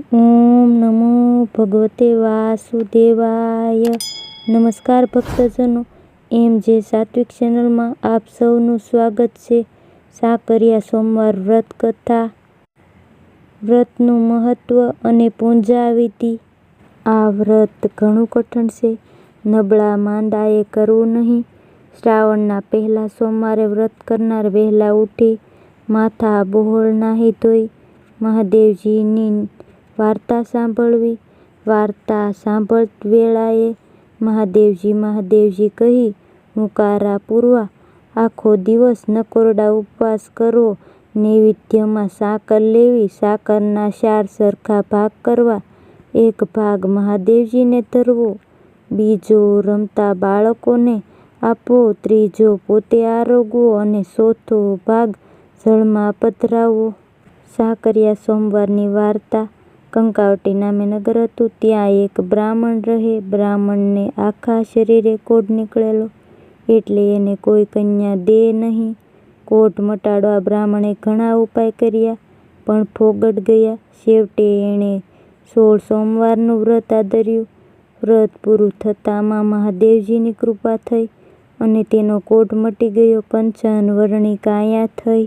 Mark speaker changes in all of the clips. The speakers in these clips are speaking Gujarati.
Speaker 1: ઓમ નમો ભગવતે વાસુદેવાય. નમસ્કાર ભક્તજનો, એમ જે સાત્વિક ચેનલમાં આપ સૌનું સ્વાગત છે. સાકરિયા સોમવાર વ્રત કથા, વ્રતનું મહત્વ અને પૂંજાવિધિ. આ વ્રત ઘણું કઠણ છે. નબળા માંદાએ કરવું નહીં. શ્રાવણના પહેલા સોમવારે વ્રત કરનાર વહેલા ઉઠી માથા બહોળ નાહી ધોઈ મહાદેવજીની વાર્તા સાંભળવી. વાર્તા સાંભળત વેળાએ મહાદેવજી મહાદેવજી કહી હુંકારા પૂરવા આખો દિવસ નકોરડા ઉપવાસ કરવો નૈવેદ્યમાં સાકર લેવી, સાકરના ચાર સરખા ભાગ કરવા. એક ભાગ મહાદેવજીને ધરવો, બીજો રમતા બાળકોને આપવો, ત્રીજો પોતે આરોગવો અને ચોથો ભાગ જળમાં પધરાવવો. સાકરિયા સોમવારની વાર્તા કંકાવટી નામે નગર હતું, ત્યાં એક બ્રાહ્મણ રહે. બ્રાહ્મણને આખા શરીરે કોઢ નીકળેલો, એટલે એને કોઈ કન્યા દે નહીં. કોઢ મટાડવા બ્રાહ્મણે ઘણા ઉપાય કર્યા, પણ ફોગટ ગયા. છેવટે એણે સોળ સોમવારનું વ્રત આદર્યું. વ્રત પૂરું થતાંમાં મહાદેવજીની કૃપા થઈ અને તેનો કોઢ મટી ગયો. કંચન વર્ણી કાયા થઈ.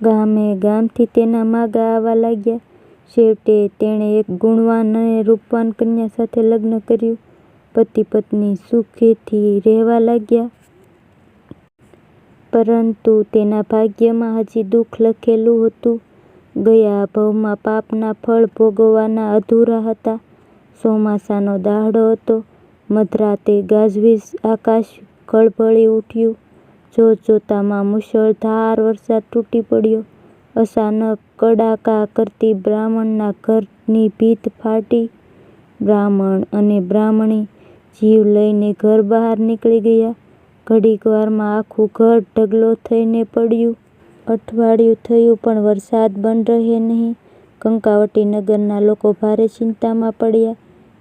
Speaker 1: ગામે ગામથી તેના માગા આવવા લાગ્યા. છેવટે તેણે એક ગુણવાન અને રૂપવાન કન્યા સાથે લગ્ન કર્યું. પતિ પત્ની સુખેથી રહેવા લાગ્યા. પરંતુ તેના ભાગ્યમાં હજી દુઃખ લખેલું હતું. ગયા ભવમાં પાપના ફળ ભોગવવાના અધૂરા હતા. ચોમાસાનો દાહડો હતો. મધરાતે ગાજવીજ આકાશ ખળભળી ઉઠ્યું. જોત જોતામાં મુશળધાર વરસાદ તૂટી પડ્યો. અચાનક કડાકા કરતી બ્રાહ્મણના ઘરની ભીંત ફાટી. બ્રાહ્મણ અને બ્રાહ્મણી જીવ લઈને ઘર બહાર નીકળી ગયા. ઘડીક વારમાં આખું ઘર ઢગલો થઈને પડ્યું. અઠવાડિયું થયું પણ વરસાદ બંધ રહે નહીં. કંકાવટી નગરના લોકો ભારે ચિંતામાં પડ્યા.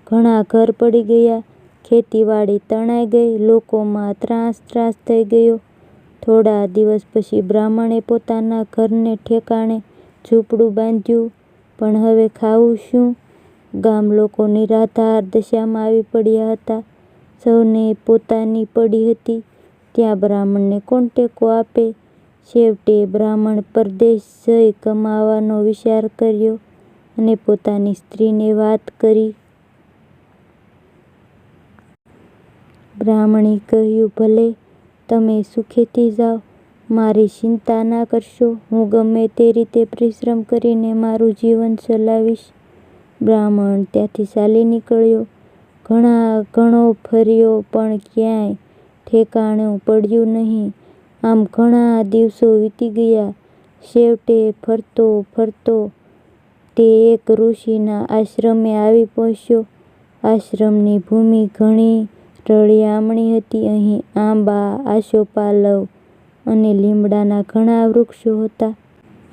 Speaker 1: ઘણા ઘર પડી ગયા. ખેતીવાડી તણાઈ ગઈ. લોકોમાં ત્રાસ ત્રાસ થઈ ગયો. થોડા દિવસ પછી બ્રાહ્મણે પોતાના ઘરને ઠેકાણે ઝૂંપડું બાંધ્યું. પણ હવે ખાવું શું? ગામ લોકો નિરાધાર દશામાં આવી પડ્યા હતા. સૌને પોતાની પડી હતી. ત્યાં બ્રાહ્મણને કોણ ટેકો આપે? છેવટે બ્રાહ્મણ પરદેશ જઈ કમાવાનો વિચાર કર્યો અને પોતાની સ્ત્રીને વાત કરી. બ્રાહ્મણી કહ્યું, ભલે તમે સુખેથી જાઓ. મારી ચિંતા ના કરશો. હું ગમે તે રીતે પરિશ્રમ કરીને મારું જીવન ચલાવીશ. બ્રાહ્મણ ત્યાંથી ચાલી નીકળ્યો. ઘણા ઘણો ફર્યો, પણ ક્યાંય ઠેકાણું પડ્યું નહીં. આમ ઘણા દિવસો વીતી ગયા. છેવટે ફરતો ફરતો તે એક ઋષિના આશ્રમે આવી પહોંચ્યો. આશ્રમની ભૂમિ ઘણી રળિયામણી હતી. અહીં આંબા આસોપાલવ અને લીમડાના ઘણા વૃક્ષો હતા.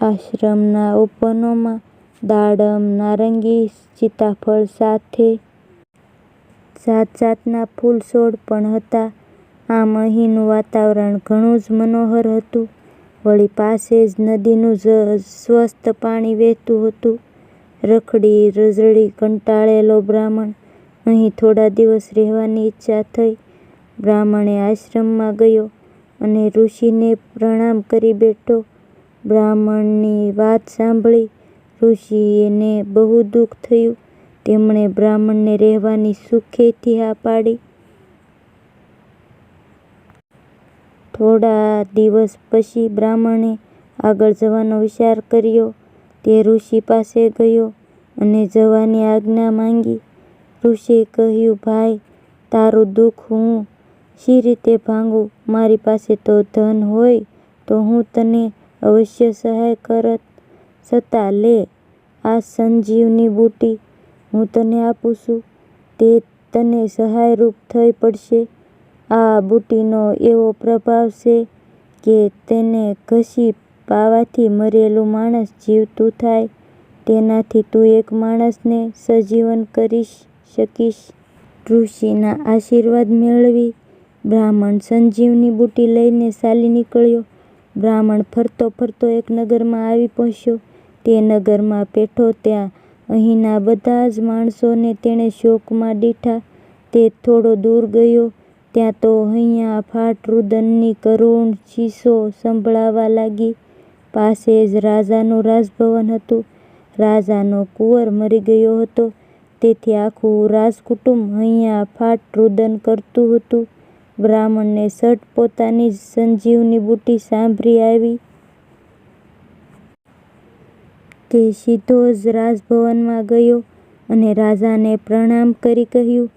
Speaker 1: આશ્રમના ઓપનોમાં દાડમ, નારંગી, સીતાફળ સાથે જાત જાતના ફૂલ છોડ પણ હતા. આમ અહીંનું વાતાવરણ ઘણું જ મનોહર હતું. વળી પાસે જ નદીનું સ્વસ્થ પાણી વહેતું હતું. રખડી, રઝળી, કંટાળેલો બ્રાહ્મણ અહીં થોડા દિવસ રહેવાની ઈચ્છા થઈ. બ્રાહ્મણે આશ્રમમાં ગયો અને ઋષિને પ્રણામ કરી બેઠો. બ્રાહ્મણની વાત સાંભળી ઋષિને બહુ દુઃખ થયું. તેમણે બ્રાહ્મણને રહેવાની સુખેથી હા પાડી. થોડા દિવસ પછી બ્રાહ્મણે આગળ જવાનો વિચાર કર્યો. તે ઋષિ પાસે ગયો અને જવાની આજ્ઞા માંગી. ઋષિએ કહ્યું, ભાઈ, તારું દુઃખ હું શી રીતે ભાંગું? મારી પાસે તો ધન હોય તો હું તને અવશ્ય સહાય કરત. છતાં લે, આ સંજીવની બુટી હું તને આપું છું. તે તને સહાયરૂપ થઈ પડશે. આ બુટીનો એવો પ્રભાવ છે કે તેને ઘસી પાવાથી મરેલું માણસ જીવતું થાય. તેનાથી તું એક માણસને સજીવન કરી શકીશ ઋષિના આશીર્વાદ મેળવી બ્રાહ્મણ સંજીવની બુટી લઈને ચાલી નીકળ્યો બ્રાહ્મણ ફરતો ફરતો એક નગરમાં આવી પહોંચ્યો તે નગરમાં પેઠો ત્યાં અહીંના બધા જ માણસોને તેણે શોકમાં દીઠા. તે થોડો દૂર ગયો ત્યાં તો હૈયા ફાટ રુદનની કરુણ ચીસો સંભળાવા લાગી. પાસે જ રાજાનું રાજભવન હતું. રાજાનો કુંવર મરી ગયો હતો તેથી આખું રાજકુટુંબ હૈયા ફાટ રુદન કરતું હતું. બ્રાહ્મણને સટ પોતાની સંજીવની બુટી સાંભળી આવી. તે સીધો જ રાજભવનમાં ગયો અને રાજાને પ્રણામ કરી કહ્યું,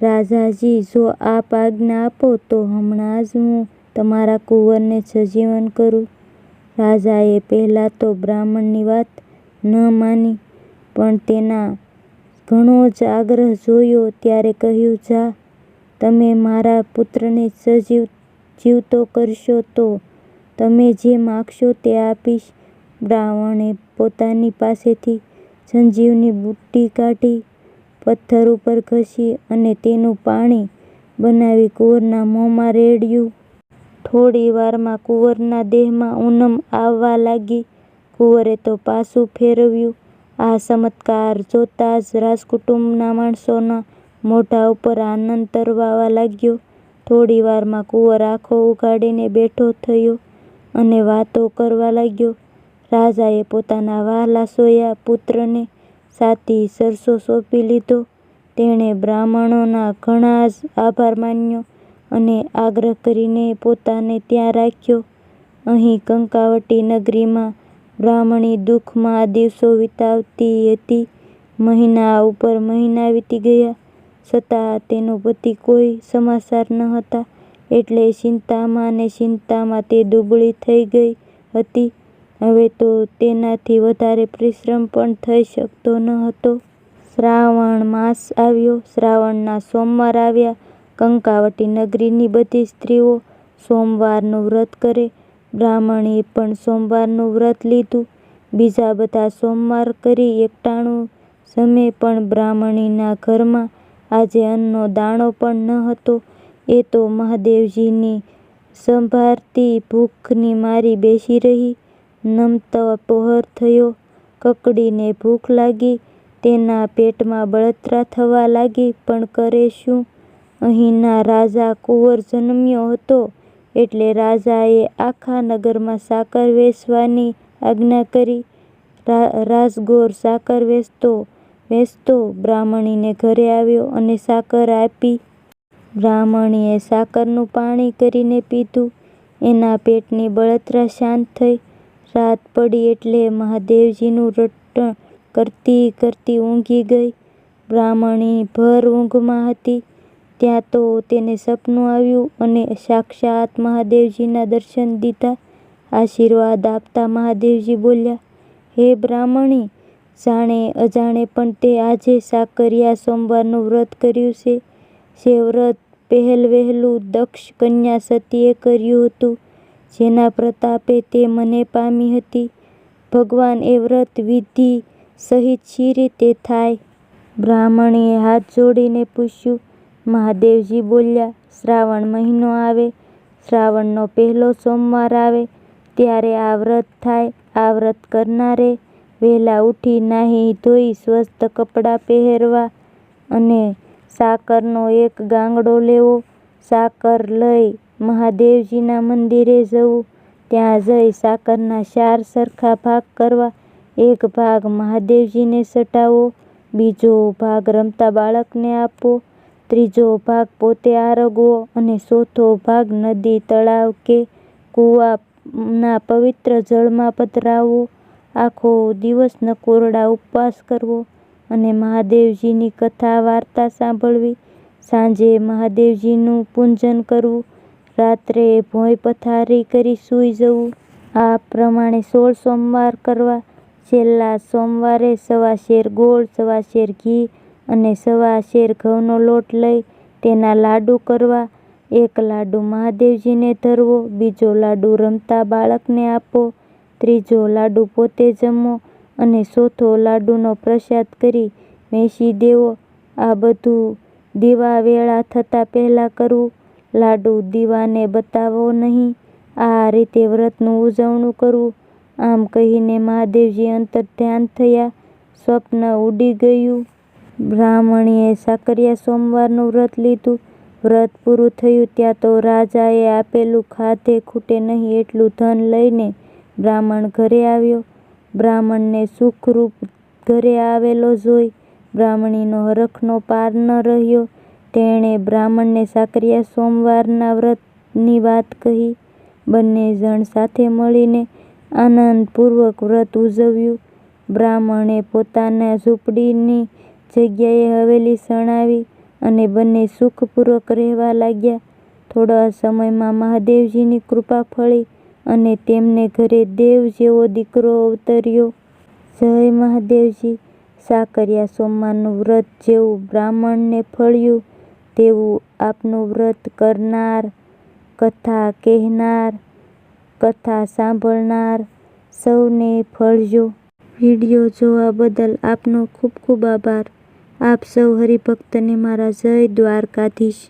Speaker 1: રાજાજી જો આપ આજ્ઞા આપો તો હમણાં જ હું તમારા કુંવરને સજીવન કરું. રાજાએ પહેલાં તો બ્રાહ્મણની વાત ન માની પણ તેના ઘણો જ આગ્રહ જોયો ત્યારે કહ્યું જા, તમે મારા પુત્રને સજીવ જીવતો કરશો તો તમે જે માગશો તે આપીશ. બ્રાહ્મણે પોતાની પાસેથી સંજીવની બુટ્ટી કાઢી, પથ્થર ઉપર ઘસી અને તેનું પાણી બનાવી કુંવરના મોંમાં રેડ્યું. થોડી વારમાં કુંવરના દેહમાં ઉનમ આવવા લાગી. કુંવરે તો પાસું ફેરવ્યું. આ ચમત્કાર જોતાં જ રાજકુટુંબના માણસોના મોઢા ઉપર આનંદ તરવાવા લાગ્યો. થોડી વારમાં કુંવર આંખો ઉઘાડીને બેઠો થયો અને વાતો કરવા લાગ્યો. રાજાએ પોતાના વહાલા સોયા પુત્રને સાથી સરસો સોંપી લીધો. તેણે બ્રાહ્મણોના ઘણા જ આભાર માન્યો અને આગ્રહ કરીને પોતાને ત્યાં રાખ્યો. અહીં કંકાવટી નગરીમાં બ્રાહ્મણી દુઃખમાં દિવસો વિતાવતી હતી. મહિના ઉપર મહિના વીતી ગયા છતાં તેનો પતિ કોઈ સમાચાર ન હતા એટલે ચિંતામાં ને ચિંતામાં તે દુબળી થઈ ગઈ હતી. હવે તો તેનાથી વધારે પરિશ્રમ પણ થઈ શકતો ન હતો. શ્રાવણ માસ આવ્યો. શ્રાવણના સોમવાર આવ્યા. કંકાવટી નગરીની બધી સ્ત્રીઓ સોમવારનું વ્રત કરે. બ્રાહ્મણીએ પણ સોમવારનું વ્રત લીધું. બીજા બધા સોમવાર કરી એકટાણું જમે, પણ બ્રાહ્મણીના ઘરમાં આજે અન્નનો દાણો પણ ન હતો. એ તો મહાદેવજીની સંભારતી ભૂખની મારી બેસી રહી. નમતો પહોર થયો. કકડીને ભૂખ લાગી. તેના પેટમાં બળતરા થવા લાગી પણ કરે શું? અહીંના રાજા કુંવર જન્મ્યો હતો એટલે રાજાએ આખા નગરમાં સાકર વેચવાની આજ્ઞા કરી. રાજગોર સાકર વેચતો બ્રાહ્મણીને ઘરે આવ્યો અને સાકર આપી. બ્રાહ્મણીએ સાકરનું પાણી કરીને પીધું. એના પેટની બળતરા શાંત થઈ. રાત પડી એટલે મહાદેવજીનું રટણ કરતી કરતી ઊંઘી ગઈ. બ્રાહ્મણી ભર ઊંઘમાં હતી ત્યાં તો તેને સપનું આવ્યું અને સાક્ષાત મહાદેવજીના દર્શન દીધા. આશીર્વાદ આપતા મહાદેવજી બોલ્યા, હે બ્રાહ્મણી, જાણે અજાણે પણ તે આજે સાકરિયા સોમવારનું વ્રત કર્યું છે. જે વ્રત પહેલવહેલું દક્ષ કન્યા સતીએ કર્યું હતું. જેના પ્રતાપે તે મને પામી હતી. ભગવાન એ વ્રત વિધિ સહિત શી રીતે થાય? બ્રાહ્મણીએ હાથ જોડીને પૂછ્યું. મહાદેવજી બોલ્યા, શ્રાવણ મહિનો આવે, શ્રાવણનો પહેલો સોમવાર આવે ત્યારે આ વ્રત થાય. આ વ્રત કરનારે વહેલા ઉઠી નાહી ધોઈ સ્વસ્થ કપડાં પહેરવા અને સાકરનો એક ગાંગડો લેવો. સાકર લઈ મહાદેવજીના મંદિરે જવું. ત્યાં જઈ સાકરના ચાર સરખા ભાગ કરવા. એક ભાગ મહાદેવજીને સટાવો બીજો ભાગ રમતા બાળકને આપવો, ત્રીજો ભાગ પોતે આરગવો અને ચોથો ભાગ નદી, તળાવ કે કૂવાના પવિત્ર જળમાં પધરાવવો. આખો દિવસ નકોરડા ઉપવાસ કરવો અને મહાદેવજીની કથા વાર્તા સાંભળવી. સાંજે મહાદેવજીનું પૂજન કરવું. રાત્રે ભોંય પથારી કરી સૂઈ જવું. આ પ્રમાણે સોળ સોમવાર કરવા. છેલ્લા સોમવારે સવા શેર ગોળ, સવા શેર ઘી અને સવા શેર ઘઉંનો લોટ લઈ તેના લાડુ કરવા. એક લાડુ મહાદેવજીને ધરવો, બીજો લાડુ રમતા બાળકને આપો ત્રીજો લાડુ પોતે જમો અને ચોથો લાડુનો પ્રસાદ કરી વેચી દેવો. આ બધું દીવા વેળા થતાં પહેલાં કરવું. લાડુ દીવાને બતાવો નહીં. આ રીતે વ્રતનું ઉજવણું કરવું. આમ કહીને મહાદેવજી અંતર ધ્યાન થયા. સ્વપ્ન ઉડી ગયું. બ્રાહ્મણીએ સાકરીયા સોમવારનું વ્રત લીધું. વ્રત પૂરું થયું ત્યાં તો રાજાએ આપેલું ખાધે ખૂટે નહીં એટલું ધન લઈને બ્રાહ્મણ ઘરે આવ્યો. બ્રાહ્મણને સુખરૂપ ઘરે આવેલો જોઈ બ્રાહ્મણીનો હરખનો પાર ન રહ્યો. તેણે બ્રાહ્મણને સાકરીયા સોમવારના વ્રતની વાત કહી. બંને જણ સાથે મળીને આનંદપૂર્વક વ્રત ઉજવ્યું. બ્રાહ્મણે પોતાના ઝૂંપડીની જગ્યાએ હવેલી સણાવી અને બંને સુખપૂર્વક રહેવા લાગ્યા. થોડા સમયમાં મહાદેવજીની કૃપા ફળી અને તેમને ઘરે દેવ જેવો દીકરો અવતર્યો. જય મહાદેવજી! સાકરીયા સોમવારનું વ્રત જેવું બ્રાહ્મણને ફળ્યું તેવું આપનું વ્રત કરનાર, કથા કહેનાર, કથા સાંભળનાર સૌને ફળજો. વિડિયો જોવા બદલ આપનો ખૂબ ખૂબ આભાર. આપ સૌ હરિભક્તને મારા જય દ્વારકાધીશ.